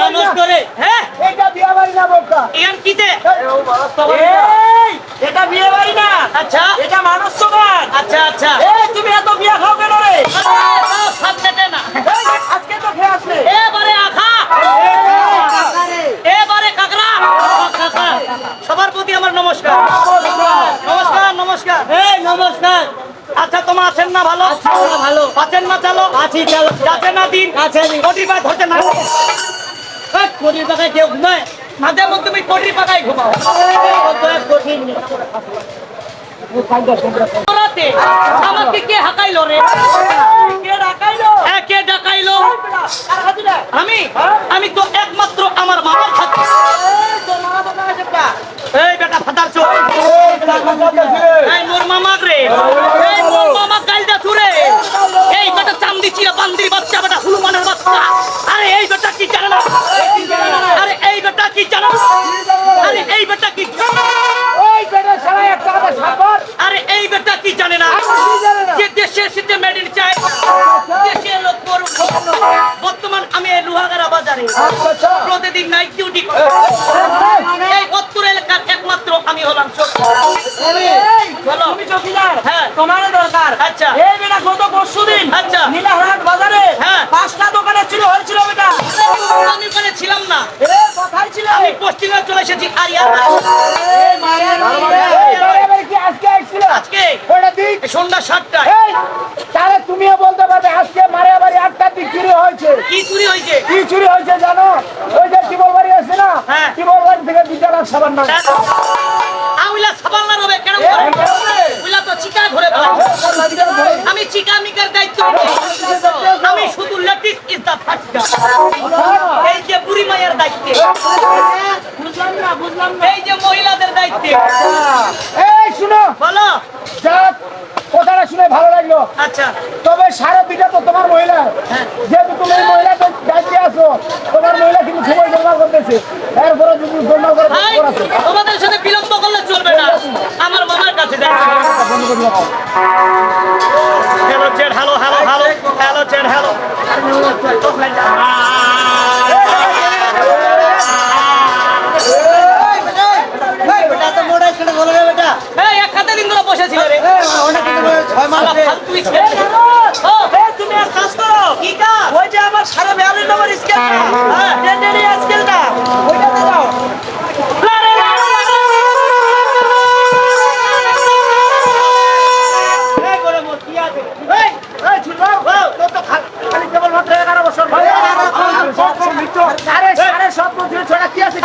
মানুষ করে হ্যাঁ এটা বিয়া বাড়ি না বোকা এখান কিতে এই, এটা বিয়ে বাড়ি না। আচ্ছা। এটা মানুষ দোকান আচ্ছা আচ্ছা। তোমার আছেন না ভালো? ভালো। আছেন না চালো? আছি চালো। যাচ্ছে না দিন আছে কোটি পায় ধরছে না কোটি পাকায় কেউ ঘুমায়? মাঝে মধ্যে তুমি কোটি পাকায় ঘুমাও। কঠিন রাতে আমাকে কে হাকাইলো রে? কে ডাকাইলো? কে ডাকাইলো? আমি? আমি তো একমাত্র আমার মামার খাচ্ছি এই, বেটা ফাটার চো এই মোর মামা রে। এই মোর মামা গাইলটা ছুরে এই বেটা চান্দি চিরা বান্দির তুমি চৌকিদার হ্যাঁ। দরকার। আচ্ছা। এই বেটা গত পরশুদিন আচ্ছা। নীলাহাট বাজারে হ্যাঁ। পাঁচটা দোকানে ছিল হয়েছিল বেটা। আমি ওখানে ছিলাম না। এ কোথায় ছিল? আমি পোস্টিং চলে এসেছি আরিয়া এই মায়ের এই বাড়ি। কি আজকে আসছিল আজকে? ওটা দিক সন্ধ্যা সাতটায়। তাহলে তুমিও বলতে পারবে আজকে মারে বাড়ি আটটার দিক চুরি হয়েছে? কি চুরি হয়েছে? কি চুরি হয়েছে জানো? ওই যে টিবল বাড়ি আছে না? হ্যাঁ। টিবল বাড়ি থেকে দুটা সাবান না তো চিকা ধরে আমি চিকা মিকার দায়িত্ব আমি শুধু লেটিস ইজ দা ফার্স্ট এই যে বুড়ি মায়ের দায়িত্বে। বুঝলাম না বুঝলাম না। এই যে মহিলাদের দায়িত্বে। এই শুনো। বলো। যাক কথাটা শুনে ভালো লাগল। আচ্ছা। তবে সারা দুইটা তো তোমার মহিলা। হ্যাঁ। যেহেতু তুমি মহিলা দায়িত্বে আছো তোমার মহিলা কিন্তু সময় গোলমাল করতেছে। এরপরে যদি গোলমাল করে ধরে বসেছিল রে। শালা ফালতু ছেলে। ও, এই, তুমি এক কাজ করো। কি কাজ? ওই যে আমার সাড়ে বিয়াল্লিশ নম্বর স্কেলটা। হ্যাঁ। টেন্ডারি স্কেলটা। আরে সাড়ে সব বছর ছড়া কি আছে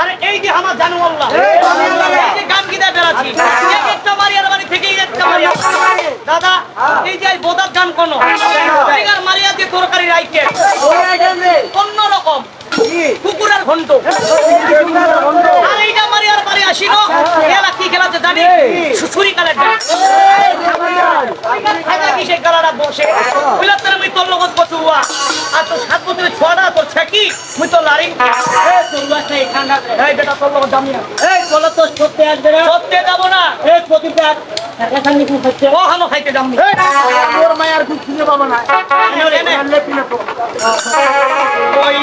আরে এই যে আমার জানু আল্লাহ। এই যে গান গিদা বেড়াচ্ছি। এক একটা মারিয়ার বাড়ি থেকে একটা মারিয়া দাদা এই যে বোদার গান কোন? এগার মারিয়া যে তরকারি রাইকে অন্য রকম। কুকুরের ঘন্ট। আর এইটা মারিয়ার বাড়ি আসিল। খেলা কি খেলা আছে জানি সুসুরি কালের কি সেই গালাটা বসে বুঝলাম তোর মুই তোর লগত বসুয়া আর তোর সাত বছরের ছোয়াটা তোর ছেকি? মুই তোর লারি এই বেটা লগত এই বলো তো সত্যি আসবে না? সত্যি যাব না। এই প্রতিটা এখান ও হানো খাইতে এই, তোর মায়ের দুধ খুঁজে পাবো না। না ওই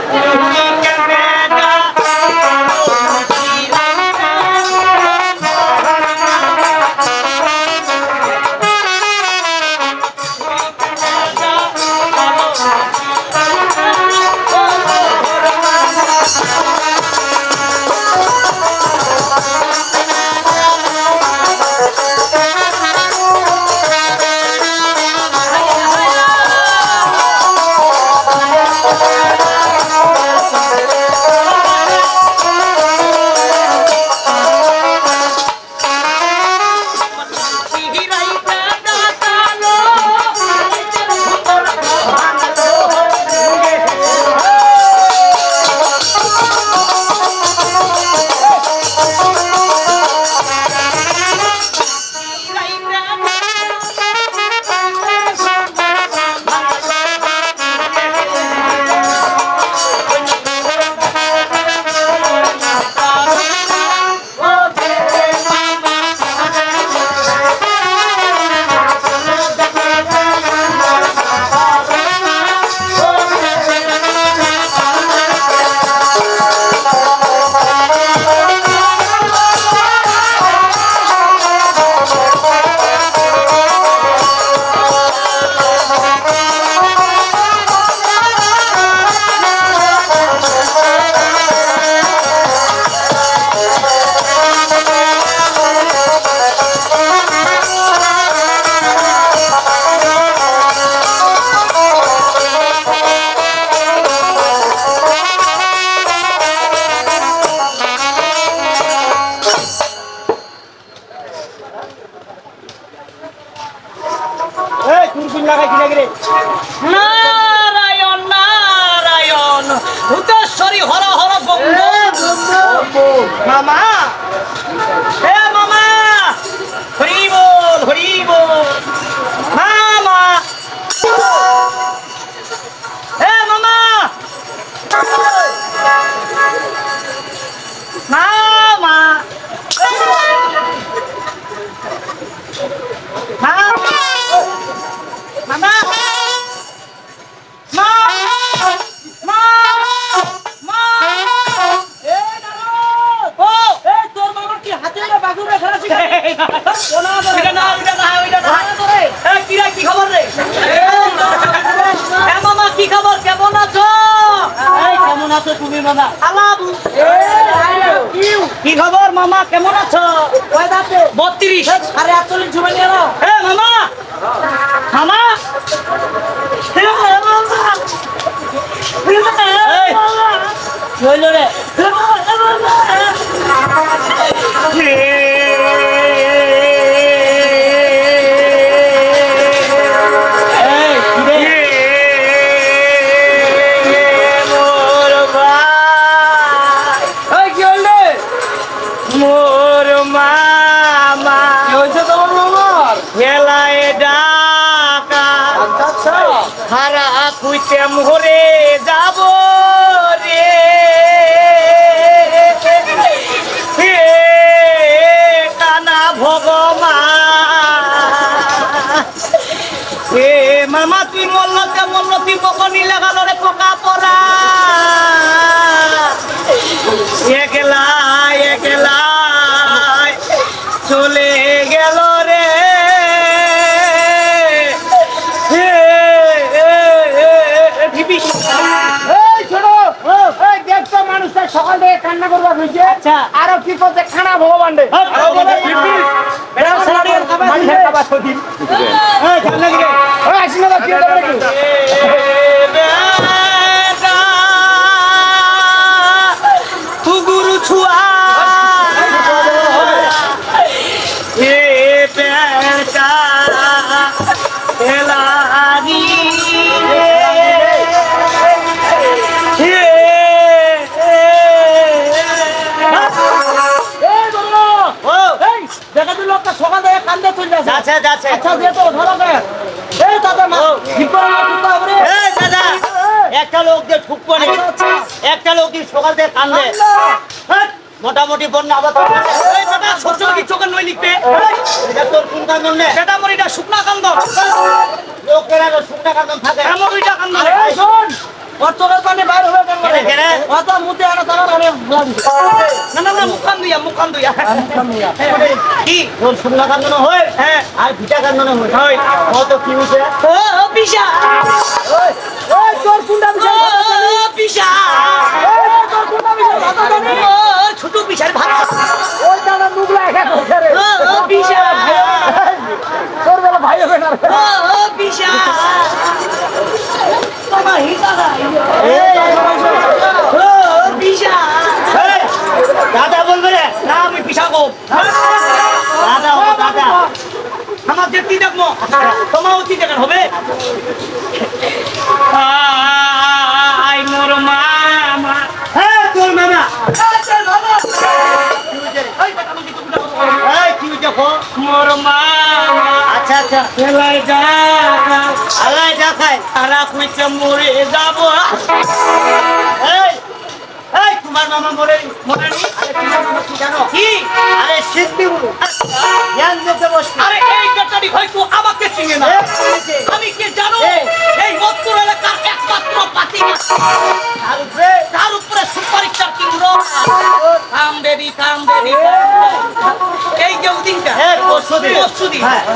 Thank you. মামা কি খবর রে মামা, কি খবর? কেমন আছো? কেমন আছো তুমি কি খবর মামা কেমন আছো বত্রিশ আরে আটচল্লিশ ঝুমে নিয়ে মামা মামা মামা রে খুঁজতে হরে যাব রে? কানা ভগবান। হে মামা তুই মল্লতে মল্ল কান্না করবা হয়েছে আচ্ছা। আরও কি করছে? খানা ভগবান রে যাচ্ছে যাচ্ছে যাচ্ছে আচ্ছা দিয়ে তো ধরো কে এই দাদা মা করে না করে এই দাদা একটা লোক দিয়ে ঠুকবো নি একটা লোক দিয়ে সকাল থেকে কান্দে হ্যাঁ, মোটামুটি বন্যা আবার এই বেটা, সবসময় কি চোখের নই লিখবে? এটা তোর কোন কান্দন নে? বেটা, মোর এটা শুকনা কান্দন। লোকের শুকনা কান্দন থাকে। এমন কান্দন। এই শোন চোখের পানি বাইর হবে কেন কেনে? অত মুতে আনা তার আরে ভুলা না, না, না, মুখ দুইয়া, মুখ কান দুইয়া। কি? তোর শুকনা কান্দনও হয়, হ্যাঁ, আর ভিটা কান্দনও হয়। হয়। ও তো কি হইছে? ও, ও। ওই ওই তোর কুন্ডা ও। ওই তোর কুন্ডা ও, ছোট পিসার ভাত ওই দাদা মুগলা একা করছে মোর মামা। আচ্ছা আচ্ছা। এলাই যা আলাই যা খাই। তারা কইছে মরে যাব। এই এই তোমার মামা মরে মরেনি? আরে তোমার মামা কি জানো? কি? আরে সিদ্ধি গুরু জ্ঞান দিতে বসছি আরে এই বেটারি হয়তো আমাকে চিনে না। আমি কি জানো? এই মত্তর এলাকার একমাত্র পাতি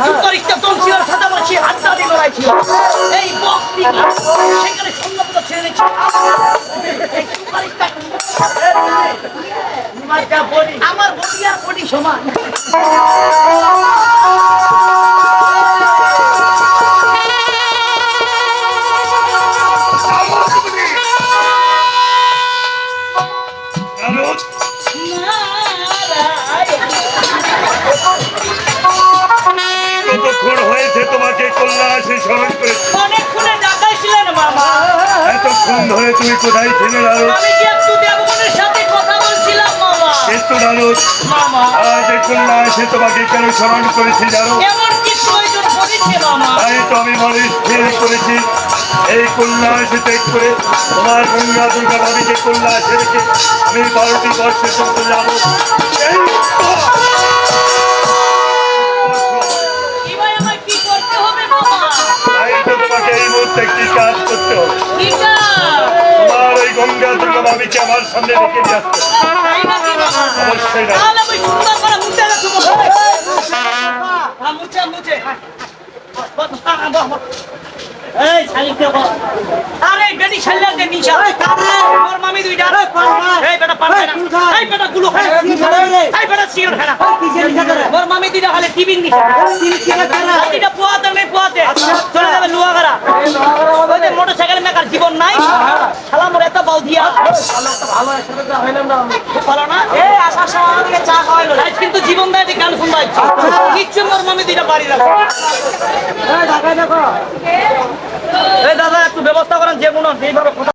সুপারিস্টার তমসিলার সাথে আমার সেই আড্ডা দিয়ে লড়াই ছিল এই বক্সিং সেখানে সৈন্যপদ ছেড়ে দিচ্ছে এই আমার বডি আর বডি সমান এতক্ষণ ধরে তুমি কোথায় ছিলে লালু আমি কি একটু দেবগণের সাথে কথা বলছিলাম মামা। কিন্তু জানো আজ এসে তোমাকে কেন স্মরণ করেছি তাই তো আমি মনে স্থির করেছি। এই কন্যা এসে ত্যাগ করে তোমার গঙ্গা দুর্গা ভাবিকে কন্যা রেখে আমি বারোটি বর্ষে চলতে যাব। এই এবার আমার কি করতে হবে মামা তাই তো তোমাকে এই মুহূর্তে একটি কাজ করতে হবে। তোমার ওই গঙ্গা দুর্গা ভাবিকে আমার সামনে রেখে দিয়ে আসতে অবশ্যই আরে বেটি শালিয়া দে নিশা তোর মামি দুইটা এই বেটা পান না। এই বেটা গুলো খায়। এই বেটা সিগারেট খায় না। মামি দুইটা খালে টিভির নিশা দুইটা পোয়াতে। নেই পোয়াতে চলে যাবে লুয়াগারা ওই যে মোটরসাইকেল মেকার জীবন নাই। শালা মোর এত বাউ দিয়া। ভালো না। আসার সময় আমাদেরকে চা খাওয়াইলো। আজ কিন্তু জীবন দেয় যে গান শুনবা কিচ্ছু মোর মামি দুইটা বাড়ি রাখো এই দাদা একটু ব্যবস্থা করেন যে কোনো যেইভাবে কথা